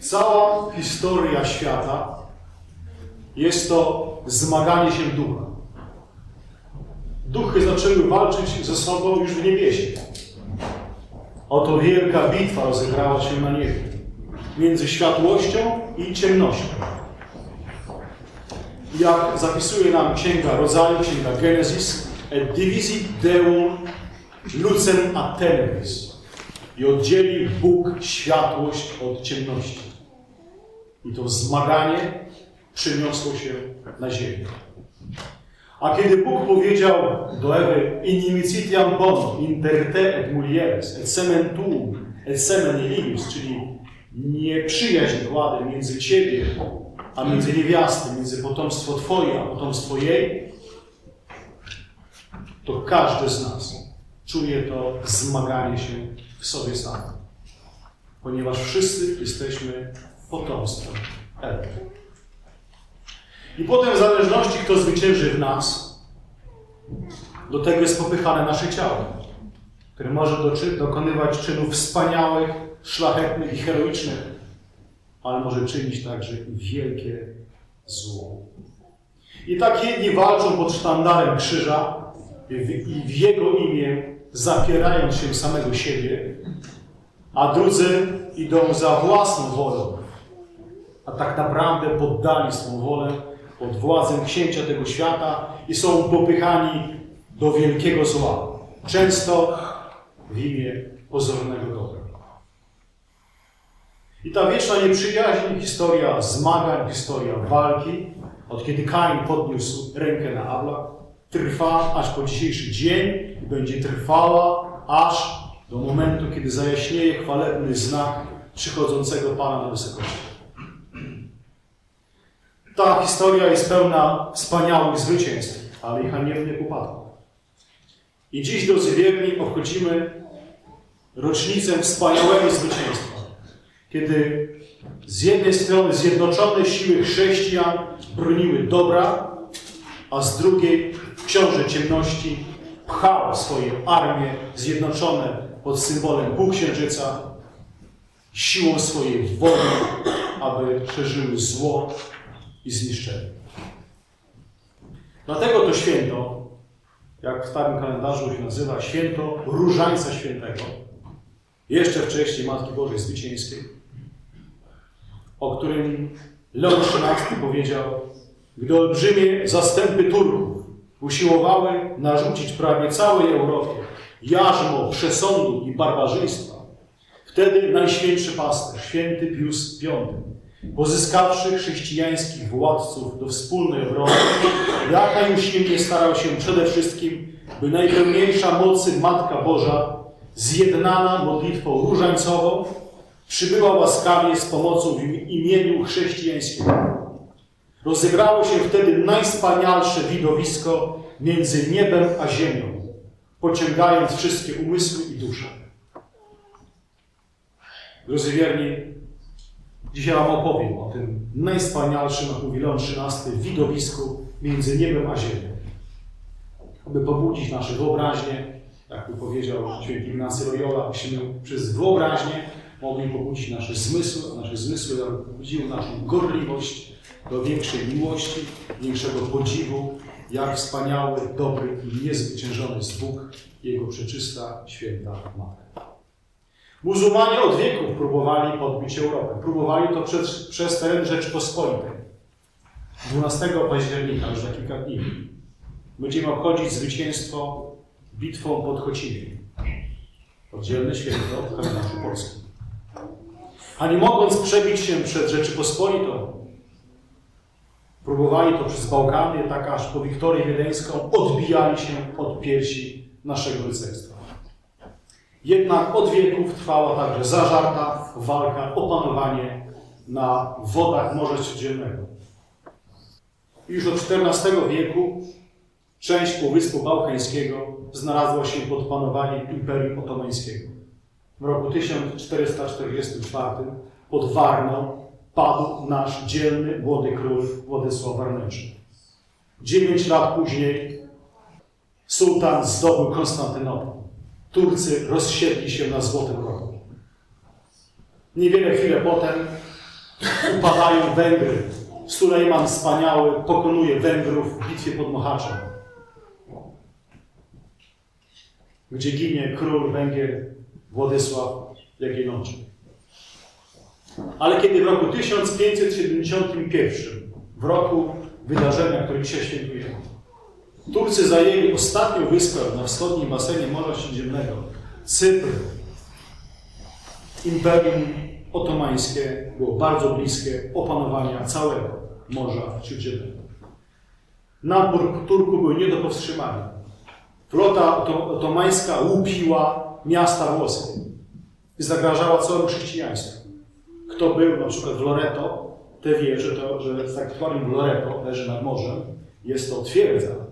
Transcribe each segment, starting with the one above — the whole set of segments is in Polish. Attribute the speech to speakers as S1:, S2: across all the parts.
S1: Cała historia świata jest to zmaganie się ducha. Duchy zaczęły walczyć ze sobą już w niebiesie. Oto wielka bitwa rozegrała się na niebie między światłością i ciemnością. Jak zapisuje nam Księga Rodzaju, Księga Genesis, et divisit Deum lucem a tenebris. I oddzielił Bóg światłość od ciemności. I to zmaganie przyniosło się na ziemię. A kiedy Bóg powiedział do Ewy inimicitiam bonum inter te et mulieres et semen tuum et semen ilius, czyli nieprzyjaźń kładę między Ciebie, a między niewiasty, między potomstwo Twoje, a potomstwo jej, to każdy z nas czuje to zmaganie się w sobie samym. Ponieważ wszyscy jesteśmy potomstwem Ewy. I potem w zależności, kto zwycięży w nas, do tego jest popychane nasze ciało, które może dokonywać czynów wspaniałych, szlachetnych i heroicznych, ale może czynić także wielkie zło. I tak jedni walczą pod sztandarem krzyża i w jego imię zapierając się samego siebie, a drudzy idą za własną wolą, a tak naprawdę poddali swą wolę pod władzę księcia tego świata i są popychani do wielkiego zła. Często w imię pozornego dobra. I ta wieczna nieprzyjaźń, historia zmagań, historia walki, od kiedy Kain podniósł rękę na Abla, trwa aż po dzisiejszy dzień i będzie trwała aż do momentu, kiedy zajaśnieje chwalebny znak przychodzącego Pana na wysokości. Ta historia jest pełna wspaniałych zwycięstw, ale i haniebnych upadków. I dziś, drodzy wierni, obchodzimy rocznicę wspaniałego zwycięstwa, kiedy z jednej strony zjednoczone siły chrześcijan broniły dobra, a z drugiej książę ciemności pchał swoje armie zjednoczone pod symbolem półksiężyca siłą swojej woli, aby szerzyły zło i zniszczenie. Dlatego to święto, jak w starym kalendarzu się nazywa, święto Różańca Świętego, jeszcze wcześniej Matki Bożej Zwycięskiej, o którym Leon XIII powiedział, gdy olbrzymie zastępy Turków usiłowały narzucić prawie całej Europie jarzmo przesądu i barbarzyństwa, wtedy Najświętszy Pasterz, święty Pius V, pozyskawszy chrześcijańskich władców do wspólnej obrony, jak najusilniej starał się przede wszystkim, by najpełniejsza mocy Matka Boża, zjednana modlitwą różańcową, przybyła łaskawie z pomocą w imieniu chrześcijańskiego. Rozegrało się wtedy najwspanialsze widowisko między niebem a ziemią, pociągając wszystkie umysły i dusze. Drodzy wierni, dzisiaj Wam opowiem o tym najwspanialszym, jak mówi Leon XIII, widowisku między niebem a ziemią. Aby pobudzić nasze wyobraźnie, jak by powiedział święty Ignacy Loyola, byśmy przez wyobraźnię mogli pobudzić nasze zmysły, a nasze zmysły pobudziły naszą gorliwość do większej miłości, większego podziwu, jak wspaniały, dobry i niezwyciężony jest Bóg, Jego przeczysta, święta Matka. Muzułmanie od wieków próbowali podbić Europę. Próbowali to przez, przez teren Rzeczypospolitej. 12 października, już za kilka dni, będziemy obchodzić zwycięstwo bitwą pod Chocimiem. Oddzielne święto w kalendarzu polskim. A nie mogąc przebić się przed Rzeczypospolitą, próbowali to przez Bałkany, tak aż po Wiktorię Wiedeńską, odbijali się od piersi naszego rycerstwa. Jednak od wieków trwała także zażarta walka o panowanie na wodach Morza Śródziemnego. Już od XIV wieku część Półwyspu Bałkańskiego znalazła się pod panowaniem Imperium Otomańskiego. W roku 1444 pod Warną padł nasz dzielny młody król Władysław Warnęczny. Dziewięć lat później sułtan zdobył Konstantynopol. Turcy rozsiedli się na Złotym Rogu. Niewiele chwilę potem Upadają Węgry. Sulejman Wspaniały pokonuje Węgrów w bitwie pod Mohaczem, gdzie ginie król Węgier Władysław Jagiellończyk. Ale kiedy w roku 1571, w roku wydarzenia, które dzisiaj świętujemy, Turcy zajęli ostatnią wyspę na wschodnim basenie Morza Śródziemnego, Cypr, Imperium Otomańskie było bardzo bliskie opanowania całego Morza Śródziemnego. Napór Turków był nie do powstrzymania. Flota otomańska łupiła miasta włoskie i zagrażała całemu chrześcijaństwu. Kto był na przykład w Loreto, te wie, że, to, że w Loreto leży nad morzem. Jest to twierdza.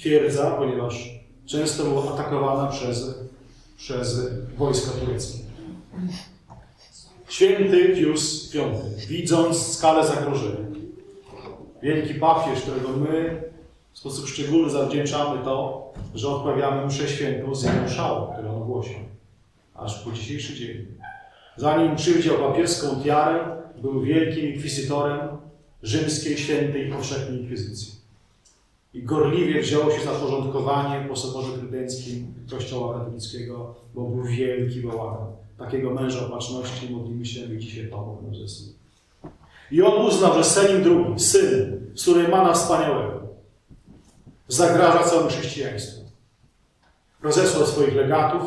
S1: Twierdza, ponieważ często była atakowana przez, przez wojska tureckie. Święty Pius V, widząc skalę zagrożenia, wielki papież, którego my w sposób szczególny zawdzięczamy to, że odprawiamy mszę świętą z jego szału, który on głosił, aż po dzisiejszy dzień. Zanim przywdział papieską tiarę, był wielkim inkwizytorem rzymskiej świętej powszechnej inkwizycji. I gorliwie wziął się za porządkowanie po Soborze Trydenckim Kościoła katolickiego, bo był wielki bałagan. Takiego męża opatrzności modlimy się my dzisiaj Pawła Mojżesem. I on uznał, że Selim II, syn Sulejmana Wspaniałego, zagraża całemu chrześcijaństwu. Rozesłał swoich legatów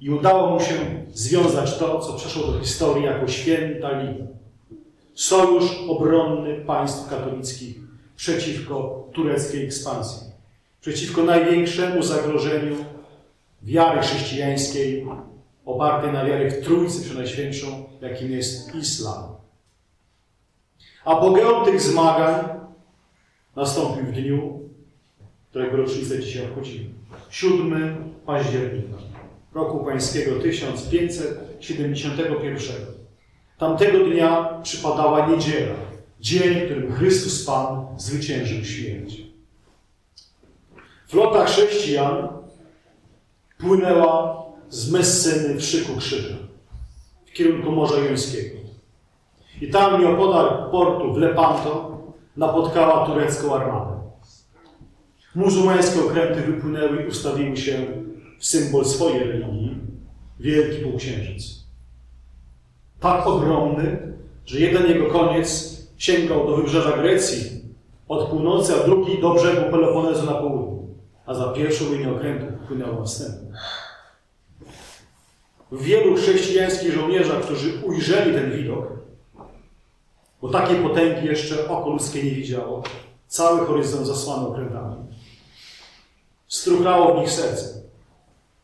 S1: i udało mu się związać to, co przeszło do historii jako święta liga. Sojusz obronny państw katolickich przeciwko tureckiej ekspansji, przeciwko największemu zagrożeniu wiary chrześcijańskiej opartej na wiarę w Trójcy Przenajświętszą, jakim jest islam. Apogeum tych zmagań nastąpił w dniu, którego rocznicę dzisiaj obchodzimy. 7 października roku pańskiego 1571. Tamtego dnia przypadała niedziela, dzień, w którym Chrystus Pan zwyciężył śmierć. Flota chrześcijan płynęła z Messyny w szyku krzyża w kierunku Morza Jońskiego. I tam nieopodal portu w Lepanto napotkała turecką armadę. Muzułmańskie okręty wypłynęły i ustawiły się w symbol swojej religii, wielki półksiężyc. Tak ogromny, że jeden jego koniec sięgał do wybrzeża Grecji od północy, a drugi do brzegu Peloponezu na południu, a za pierwszą linię okrętu płynęła następna. Wielu chrześcijańskich żołnierzach, którzy ujrzeli ten widok, bo takiej potęgi jeszcze oko ludzkie nie widziało, cały horyzont zasłany okrętami. Struchało w nich serce.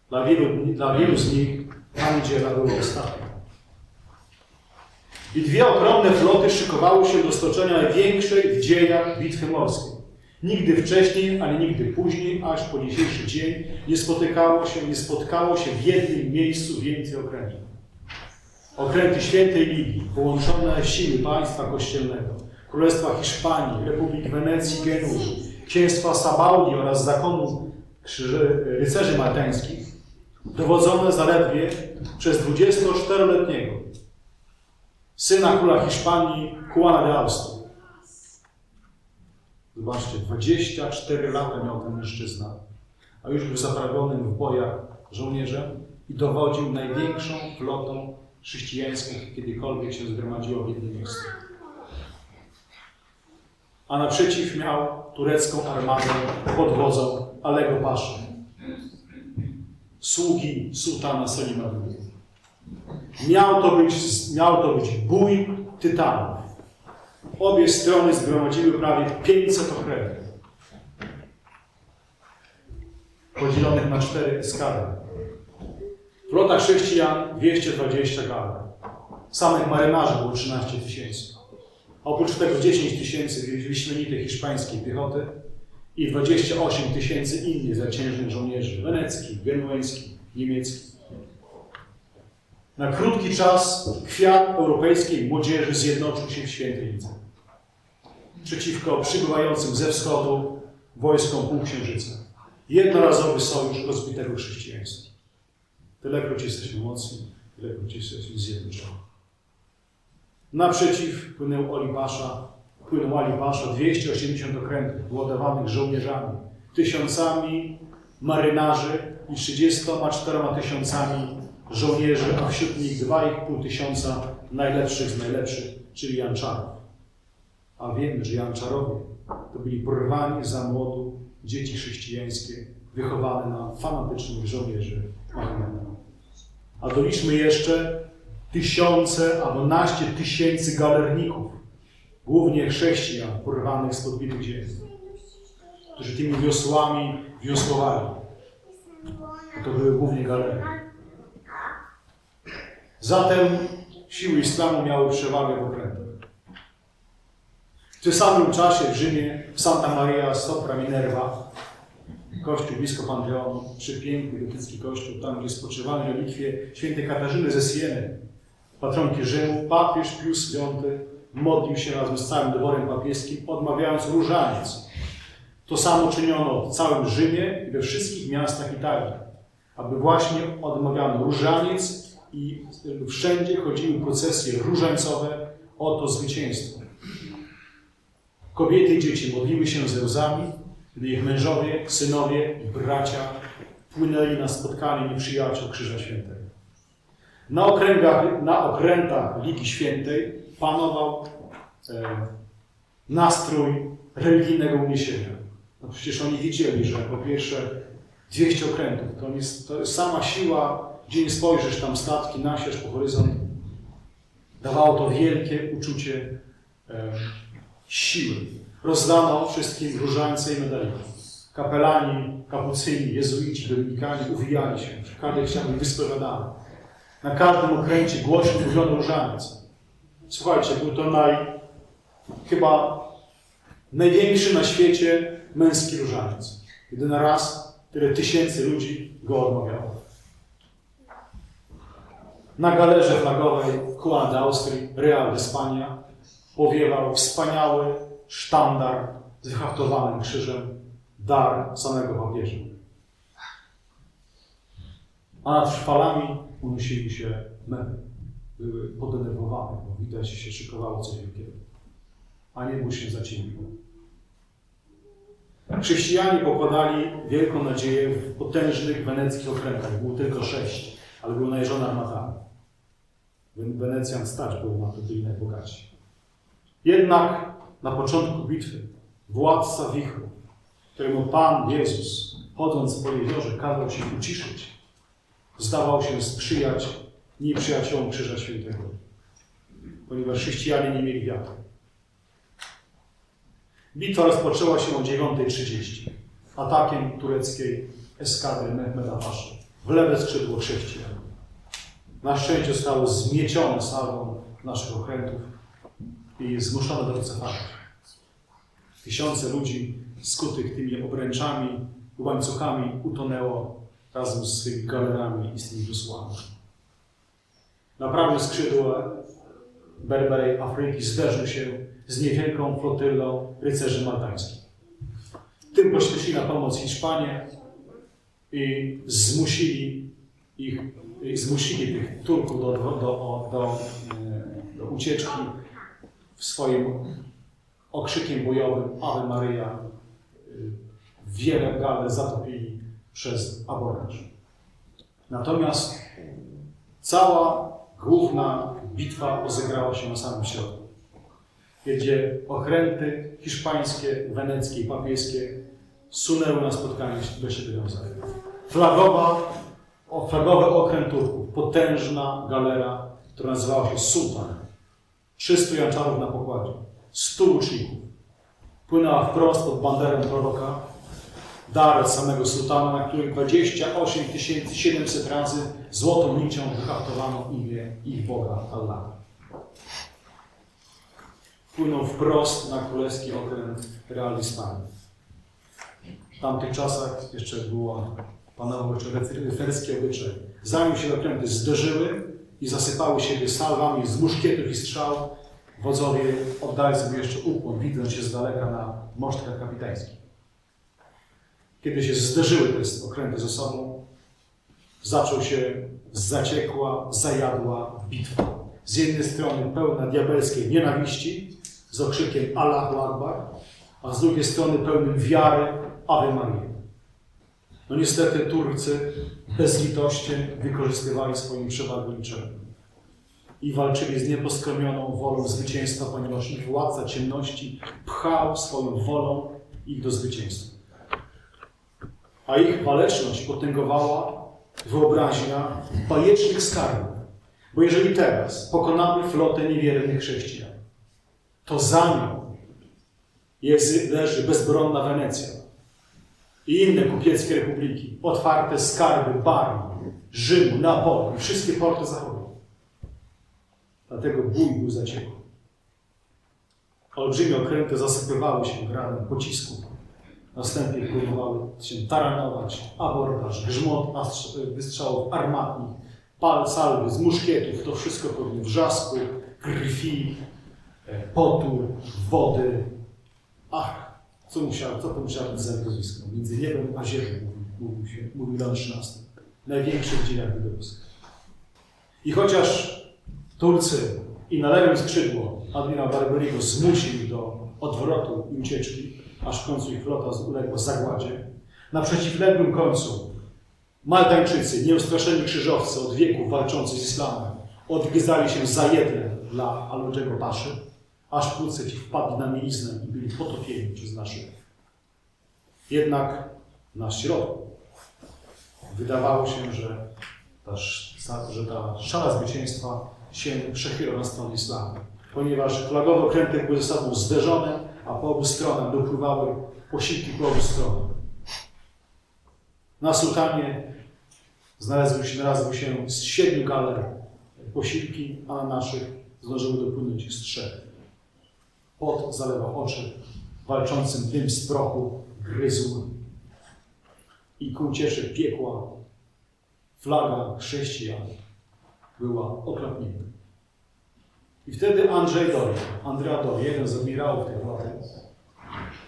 S1: Dla wielu, dla wielu z nich ta niedziela była ostatnia. I dwie ogromne floty szykowały się do stoczenia największej w dziejach bitwy morskiej. Nigdy wcześniej, ani nigdy później, aż po dzisiejszy dzień nie spotykało się, nie spotkało się w jednym miejscu więcej okrętów. Okręty Świętej Ligi, połączone siły państwa kościelnego, Królestwa Hiszpanii, Republiki Wenecji, Genui, Księstwa Sabaudi oraz zakonu rycerzy maltańskich, dowodzone zaledwie przez 24-letniego syna króla Hiszpanii, Juana de Austrii. Zobaczcie, 24 lata miał ten mężczyzna, a już był zaprawionym w bojach żołnierzem i dowodził największą flotą chrześcijańską, kiedykolwiek się zgromadziła w jednym miejscu. A naprzeciw miał turecką armadę pod wodzą Alego Paszy, sługi sułtana Selima II. Miał to być, miał to być bój tytanów. Obie strony zgromadziły prawie 500 okrętów. Podzielonych na cztery eskady. Flota chrześcijan 220 galek. Samych marynarzy było 13 tysięcy. Oprócz tego 10 tysięcy wyśmienitej hiszpańskiej piechoty i 28 tysięcy innych zaciężnych żołnierzy weneckich, genueńskich, niemieckich. Na krótki czas kwiat europejskiej młodzieży zjednoczył się w świętej przeciwko przybywającym ze wschodu wojskom półksiężyca. Jednorazowy sojusz rozbitego chrześcijaństwa. Tylekroć jesteśmy mocni, tylekroć jesteśmy zjednoczeni. Naprzeciw płynął Olipasza, płynął Olipasza 280 okrętów wyładowanych żołnierzami, tysiącami marynarzy i 34 tysiącami żołnierzy, a wśród nich 2,5 tysiąca najlepszych z najlepszych, czyli Janczarów. A wiemy, że Janczarowie to byli porwani za młodu dzieci chrześcijańskie, wychowane na fanatycznych żołnierzy Mahometa. A doliczmy jeszcze tysiące albo naście tysięcy galerników, głównie chrześcijan porwanych z podbitych ziemi, którzy tymi wiosłami wiosłowali. To były głównie galerie. Zatem siły islamu miały przewagę w okrętach. W tym samym czasie w Rzymie w Santa Maria Sopra Minerva, kościół blisko Panteonu, przepiękny gotycki kościół, tam gdzie spoczywano relikwie świętej Katarzyny ze Sieny, patronki Rzymu, papież Pius V modlił się razem z całym dworem papieskim, odmawiając różaniec. To samo czyniono w całym Rzymie i we wszystkich miastach Italii, aby właśnie odmawiano różaniec i wszędzie chodziły procesje różańcowe o to zwycięstwo. Kobiety i dzieci modliły się ze łzami, gdy ich mężowie, synowie i bracia płynęli na spotkanie nieprzyjaciół Krzyża Świętego. Na, okręgach, na okrętach Ligi Świętej panował e, nastrój religijnego uniesienia. No przecież oni widzieli, że po pierwsze 200 okrętów to jest, to jest sama siła, gdzie nie spojrzysz, tam statki nasiesz po horyzont. Dawało to wielkie uczucie e, siły. Rozdano wszystkim różańce i medaliony. Kapelani, kapucyni, jezuici, dominikani uwijali się. Każdy chciał być wyspowiadany. Na każdym okręcie głośno mówiono różaniec. Słuchajcie, był to naj, chyba największy na świecie męski różaniec. Na raz tyle tysięcy ludzi go odmawiało. Na galerze flagowej Juan de Austrii, Real de Spania, powiewał wspaniały sztandar z wyhaftowanym krzyżem, dar samego papieża. A nad falami unosili się memy. Były podenerwowane, bo widać się szykowało coś wielkiego. A niebo się zaciemniło. Chrześcijanie pokładali wielką nadzieję w potężnych weneckich okrętach. Było tylko sześć, ale były najeżone armatami. Wenecjan stać było na to, byli najbogatsi. Jednak na początku bitwy władca wichru, któremu Pan Jezus, chodząc po jeziorze, kazał się uciszyć, zdawał się sprzyjać nieprzyjaciołom Krzyża Świętego, ponieważ chrześcijanie nie mieli wiatru. Bitwa rozpoczęła się o 9.30 atakiem tureckiej eskadry Mehmeda Paszy w lewe skrzydło chrześcijan. Na szczęście zostało zmiecione salwą naszych okrętów i zmuszone do wycofania. Tysiące ludzi skutych tymi obręczami, łańcuchami utonęło razem z swymi galerami i z tymi wysłami. Na prawym skrzydle Berberej Afryki zderzył się z niewielką flotylą rycerzy maltańskich. Tym pośpieszyli na pomoc Hiszpanie i zmusili ich, i zmusili tych Turków do, do, do, do, do ucieczki w swoim okrzykiem bojowym Ave Maria wiele gale zatopili przez abordaż. Natomiast cała główna bitwa rozegrała się na samym środku, gdzie okręty hiszpańskie, weneckie i papieskie sunęły na spotkanie do siebie nawzajem. Flagowa, flagowy okręt Turków, potężna galera, która nazywała się Sultan, 300 janczarów na pokładzie, 100 łuczników. Płynęła wprost pod banderem proroka, dar samego sultana, na którym 28 700 razy złotą nicią wyhaftowano imię ich Boga, Allah. Płynął wprost na królewski okręt Real Hispanii. W tamtych czasach jeszcze było panował rycerski obyczaj. Zanim się okręty zderzyły i zasypały siebie salwami z muszkietów i strzał, wodzowie oddali sobie jeszcze ukłon, widząc się z daleka na mosztkach kapitańskich. Kiedy się zderzyły te okręty ze sobą, zaczął się zaciekła, zajadła bitwa. z jednej strony pełna diabelskiej nienawiści, z okrzykiem Allahu Akbar, a z drugiej strony pełnym wiary Ave Maria. No niestety Turcy bezlitośnie wykorzystywali swoją przewagę liczebną i walczyli z nieposkromioną wolą zwycięstwa, ponieważ ich władca ciemności pchał swoją wolą ich do zwycięstwa. A ich waleczność potęgowała wyobraźnia bajecznych skarbów. Bo jeżeli teraz pokonamy flotę niewiernych chrześcijan, to za nią jest, leży bezbronna Wenecja i inne kupieckie republiki, otwarte skarby Barni, Rzymu, Neapolu, wszystkie porty zachodnie. Dlatego bój był zaciekły. Olbrzymie okręty zasypywały się gradem pocisków. Następnie próbowały się taranować, abordaż, grzmot wystrzałów armatnich, pal salwy z muszkietów, to wszystko pewnie wrzasku, krwi, e, potu, wody. Ach, co, musiało, co to musiało być za widowisko? Między niebem a ziemią, mówił, się, mówił Jan XIII. Największy w dziejach. I chociaż Turcy i na lewym skrzydło admirał Barberigo zmusił do odwrotu i ucieczki, aż w końcu ich flota uległa zagładzie. Na przeciwległym końcu Maltańczycy, nieustraszeni krzyżowcy od wieków walczący z islamem, odgryzali się za jeden dla Aludżego Paszy, aż wkrótce ci wpadli na mieliznę i byli potopieni przez naszych. Jednak na środku wydawało się, że ta, że ta szala zwycięstwa się przechyla na stronę islamu, ponieważ flagowe okręty były ze sobą zderzone, a po obu stronach dopływały posiłki po obu stronach. Na sultanie znalazły się, znalazły się z siedmiu galer posiłki, a na naszych zdążyły dopłynąć z trzech. Pot zalewał oczy, walczącym dym z prochu gryzł i ku uciesze piekła flaga chrześcijan była okropnięta. I wtedy Andrzej Doria, Andrea Doria, jeden z admirałów tej floty,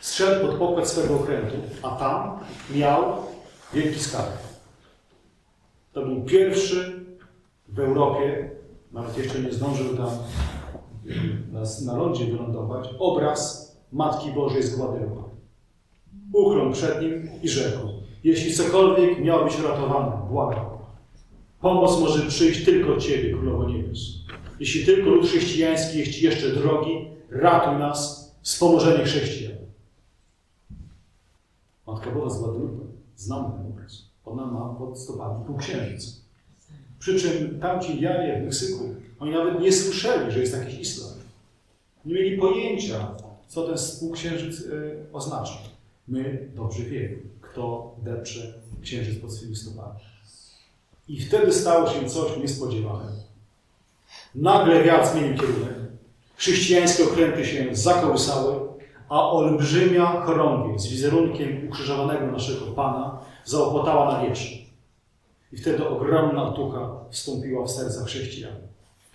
S1: strzedł pod pokład swego okrętu, a tam miał wielki skarb. To był pierwszy w Europie, nawet jeszcze nie zdążył tam na, na lądzie wylądować, obraz Matki Bożej z Guadalupe. Uchlął przed nim i rzekł, jeśli cokolwiek miało być uratowane, błagam. Pomoc może przyjść tylko Ciebie, Królowo Niebios. Jeśli tylko lud chrześcijański jest Ci jeszcze drogi, ratuj nas, wspomożenie chrześcijan. Matka Boża z Guadalupe, znamy ten obraz. Ona ma pod stopami półksiężyc. Przy czym tamci Janie w Meksyku, oni nawet nie słyszeli, że jest jakiś islam. Nie mieli pojęcia, co ten półksiężyc y, oznacza. My dobrze wiemy, kto depcze księżyc pod swymi stopami. I wtedy stało się coś niespodziewanego. Nagle wiatr zmienił kierunek. Chrześcijańskie okręty się zakołysały, a olbrzymia chorągiew z wizerunkiem ukrzyżowanego naszego Pana zaopotała na wierzch. I wtedy ogromna otucha wstąpiła w serca chrześcijan,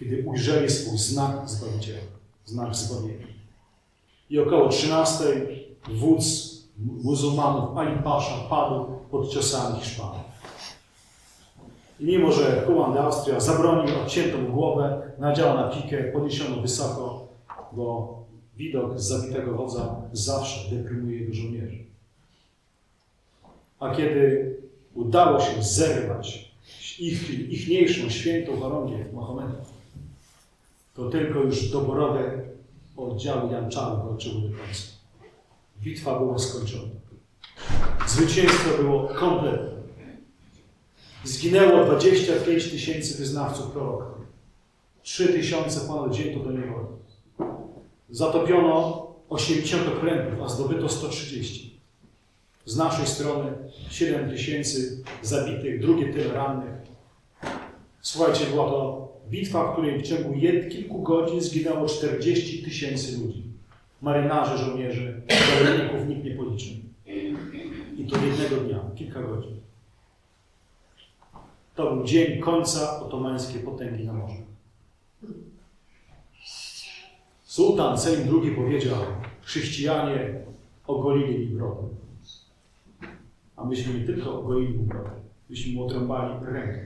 S1: kiedy ujrzeli swój znak Zbawiciela, znak zbawienia. I około 13 wódz muzułmanów Ali Pasza padł pod ciosami Hiszpanów. I mimo, że Juan de Austria zabronił odciętą głowę, nadziała na pikę, podniesiono wysoko, bo widok zabitego wodza zawsze deprymuje jego żołnierzy. A kiedy udało się zerwać ich, ichniejszą świętą chorągiew Mahometa, to tylko już doborowe oddziały Janczarów walczyły do końca. Bitwa była skończona. Zwycięstwo było kompletne. Zginęło 25 tysięcy wyznawców proroka. 3 tysiące ponad wzięto do niewoli. Zatopiono 80 okrętów, a zdobyto 130. Z naszej strony 7 tysięcy zabitych, drugie tyle rannych. Słuchajcie, była to bitwa, w której w ciągu kilku godzin zginęło 40 tysięcy ludzi. Marynarzy, żołnierzy, zawodników nikt nie policzył. I to jednego dnia, kilka godzin. To był dzień końca otomańskiej potęgi na morzu. Sułtan Selim II powiedział, chrześcijanie ogolili mi brodę. A myśmy nie tylko ogolili mu brodę, myśmy mu odrąbali rękę.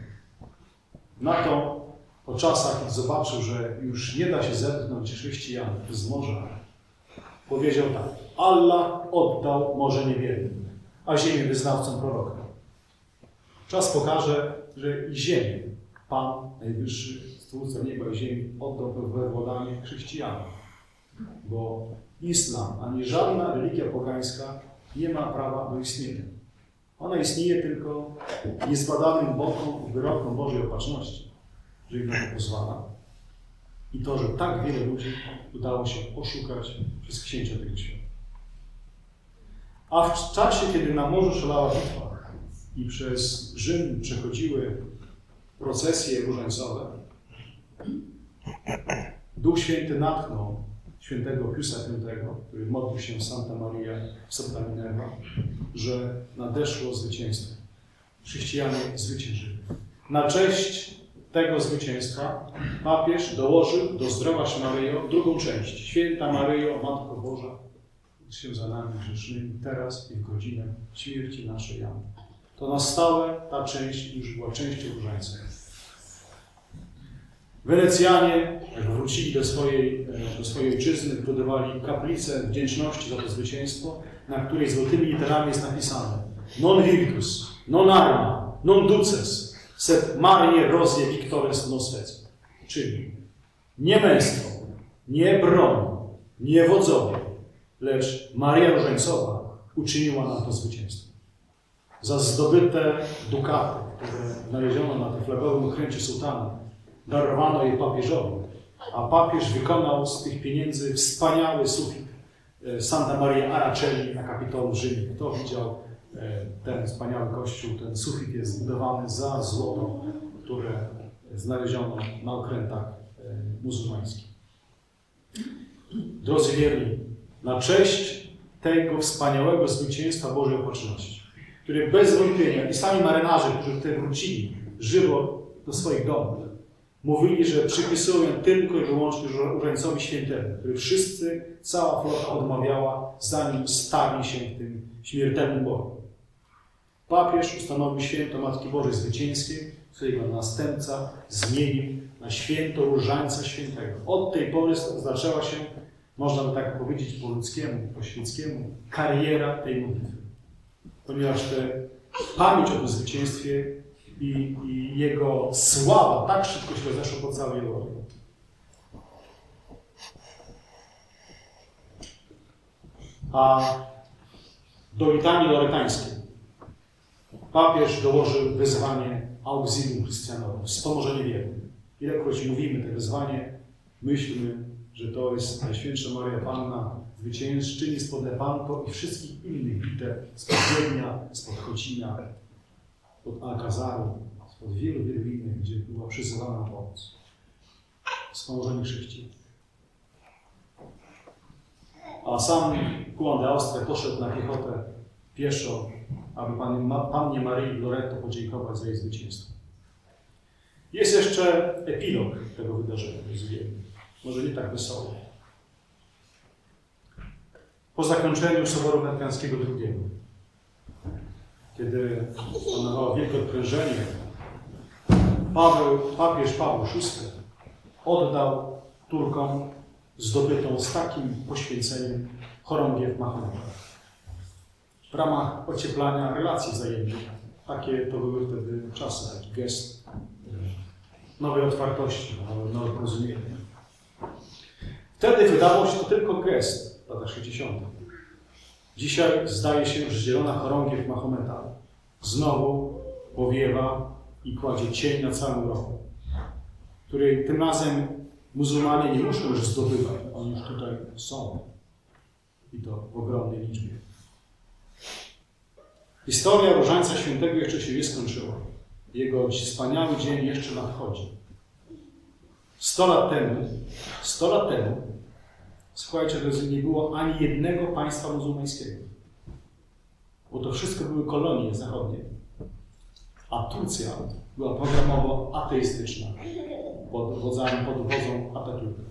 S1: Na to po czasach, kiedy zobaczył, że już nie da się zepchnąć chrześcijan z morza, powiedział tak: Allah oddał Morze Niebieskie, a ziemię wyznawcom prorokom. Czas pokaże, że i ziemię Pan Najwyższy, Stwórca nieba i ziemi, oddał we władanie chrześcijanom. Bo islam, ani żadna religia pogańska nie ma prawa do istnienia. Ona istnieje tylko niezbadanym bokom, wyrokom Bożej opatrzności, że im na to pozwala. I to, że tak wiele ludzi udało się oszukać przez księcia tego świata. A w czasie, kiedy na morzu szalała bitwa i przez Rzym przechodziły procesje różańcowe, Duch Święty natchnął świętego Piusa V, który modlił się Santa Maria Santa Minerva, że nadeszło zwycięstwo. Chrześcijanie zwyciężyli. Na cześć tego zwycięstwa papież dołożył do Zdrowaś Maryjo drugą część. Święta Maryjo, Matko Boża, się za nami grzesznymi, teraz i w godzinę śmierci naszej. Amen. To na stałe ta część już była częścią różańca. Wenecjanie, jak wrócili do swojej, do swojej ojczyzny, budowali kaplicę wdzięczności za to zwycięstwo, na której złotymi literami jest napisane Non virtus, non arma, non duces, sed Marie rosie victores nos Czyli nie męstwo, nie broń, nie wodzowie, lecz Maria Różańcowa uczyniła nam to zwycięstwo. Za zdobyte dukaty, które znaleziono na tym flagowym okręcie sułtana, darowano je papieżowi, a papież wykonał z tych pieniędzy wspaniały sufit e, Santa Maria Aracelli na Kapitolu Rzymie. Kto widział ten wspaniały kościół, ten sufit jest zbudowany za złoto, które znaleziono na okrętach e, muzułmańskich. Drodzy wierni, na cześć tego wspaniałego zwycięstwa Bożej Opatrzności, które bez wątpienia i sami marynarze, którzy tutaj wrócili żywo do swoich domów, mówili, że przypisują tylko i wyłącznie Różańcowi Świętemu, który wszyscy, cała flota odmawiała, zanim stali się tym śmiertelnym boju. Papież ustanowił święto Matki Bożej Zwycięskiej, którego następca zmienił na święto Różańca Świętego. Od tej pory zaczęła się, można by tak powiedzieć po ludzkiemu, po świeckiemu, kariera tej modlitwy. Ponieważ te, pamięć o tym zwycięstwie i, i jego sława tak szybko się rozeszła po całej Europie. A do litanii loretańskiej papież dołożył wyzwanie auxilium Chrystianowi, wspomożenie wiernym. Ilekroć mówimy te wyzwanie, myślmy, że to jest Najświętsza Maria Panna, zwyciężczyni spod Lepanto i wszystkich innych bitew spod Wiednia, spod Chocina, od Alkazaru, od wielu, wielu innych, gdzie była przyzywana pomoc. Wspomożenie chrześcijan. A sam Juan de Austria poszedł na piechotę pieszo, aby Pannie, Pannie Maryi Loreto podziękować za jej zwycięstwo. Jest jeszcze epilog tego wydarzenia, może nie tak wesoły. Po zakończeniu Soboru Watykańskiego II kiedy panowało wielkie odprężenie, Paweł, papież Paweł VI oddał Turkom zdobytą z takim poświęceniem chorągiew Mahometa. W ramach ocieplania relacji wzajemnych. Takie to były wtedy czasy, taki gest nowej otwartości, nowe porozumienia. Wtedy wydawał się to tylko gest w latach 60. Dzisiaj zdaje się, że zielona chorągiew Mahometa znowu powiewa i kładzie cień na całą Europę, który tym razem muzułmanie nie muszą już zdobywać, oni już tutaj są. I to w ogromnej liczbie. Historia Różańca Świętego jeszcze się nie skończyła. Jego wspaniały dzień jeszcze nadchodzi. Sto lat temu, sto lat temu Słuchajcie, że nie było ani jednego państwa muzułmańskiego. Bo to wszystko były kolonie zachodnie. A Turcja była programowo ateistyczna pod wodzami, pod wodzą Atatürka.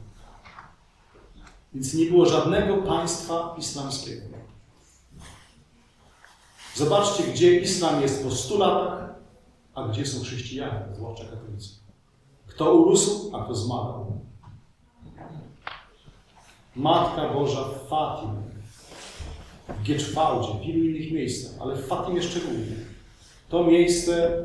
S1: Więc nie było żadnego państwa islamskiego. Zobaczcie, gdzie islam jest po 100 latach, a gdzie są chrześcijanie, zwłaszcza katolicy. Kto urósł, a kto zmarł. Matka Boża w Fatimie, w Gieczwałdzie, w wielu innych miejscach, ale w Fatimie szczególnie. To miejsce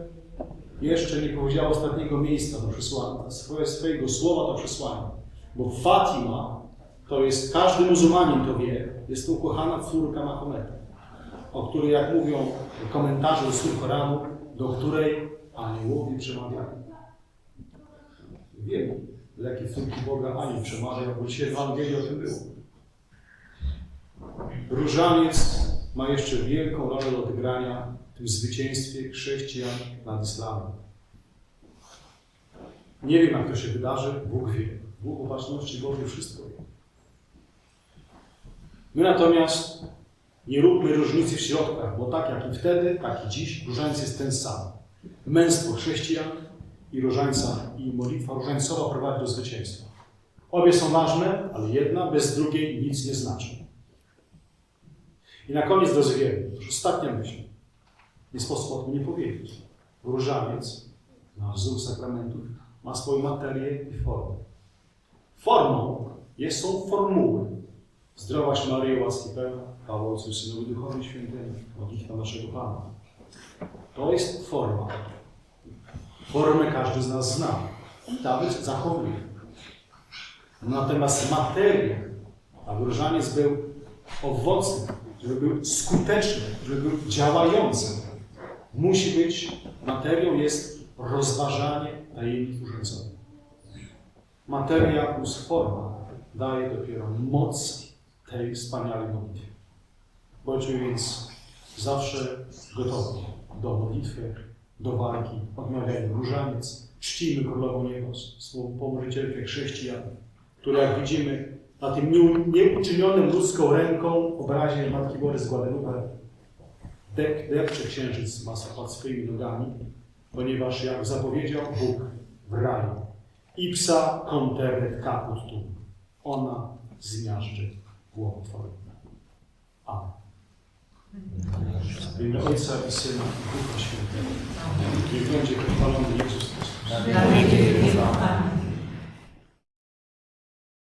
S1: jeszcze nie powiedziało ostatniego miejsca do przesłania, swoje, swojego słowa do przesłania. Bo Fatima to jest, każdy muzułmanin to wie, jest to ukochana córka Mahometa, o której, jak mówią komentarze słów Koranu, do której aniołowie przemawiają. Wiemy, jakie córki Boga anioł przemawiał, bo dzisiaj Ewangelii o tym było. Różaniec ma jeszcze wielką rolę do odegrania w tym zwycięstwie chrześcijan nad islamem. Nie wiem, jak to się wydarzy, Bóg wie. Bóg opatrzności Bożej wszystko wie. My natomiast nie róbmy różnicy w środkach, bo tak jak i wtedy, tak i dziś, różaniec jest ten sam. Męstwo chrześcijan i różańca i modlitwa różańcowa prowadzi do zwycięstwa. Obie są ważne, ale jedna bez drugiej nic nie znaczy. I na koniec, drodzy wielu, już ostatnia myśl. Nie sposób o tym nie powiedzieć. Różaniec, na wzór sakramentów, ma swoją materię i formę. Formą jest, są formuły. Zdrowaś Maryjo, łaski pełna, chwała Ojcu, Synowi, Duchowi Świętemu, modlitwa naszego Pana. To jest forma. Formę każdy z nas zna. Nawet zachowuje. Natomiast materia, aby różaniec był owocny, żeby był skuteczny, żeby był działający, musi być, materią jest rozważanie tajemnic różańcowych. Materia plus forma daje dopiero moc tej wspaniałej modlitwy. Bądźmy więc zawsze gotowi do modlitwy, do walki, odmawiajmy różaniec, czcimy Królową Niebos, swą pomożycielkę chrześcijan, która jak widzimy na tym nie- nieuczynionym ludzką ręką obrazie Matki Bory z Guadalupe dek, depcze księżyc ma pod nogami, ponieważ jak zapowiedział Bóg w raju, ipsa conteret caput ona zmiażdży głowę Twoją. Amen. Imię Ojca i Syna i Ducha Świętego. Niech będzie pochwalony Jezus Chrystus.
S2: Na wieki wieków.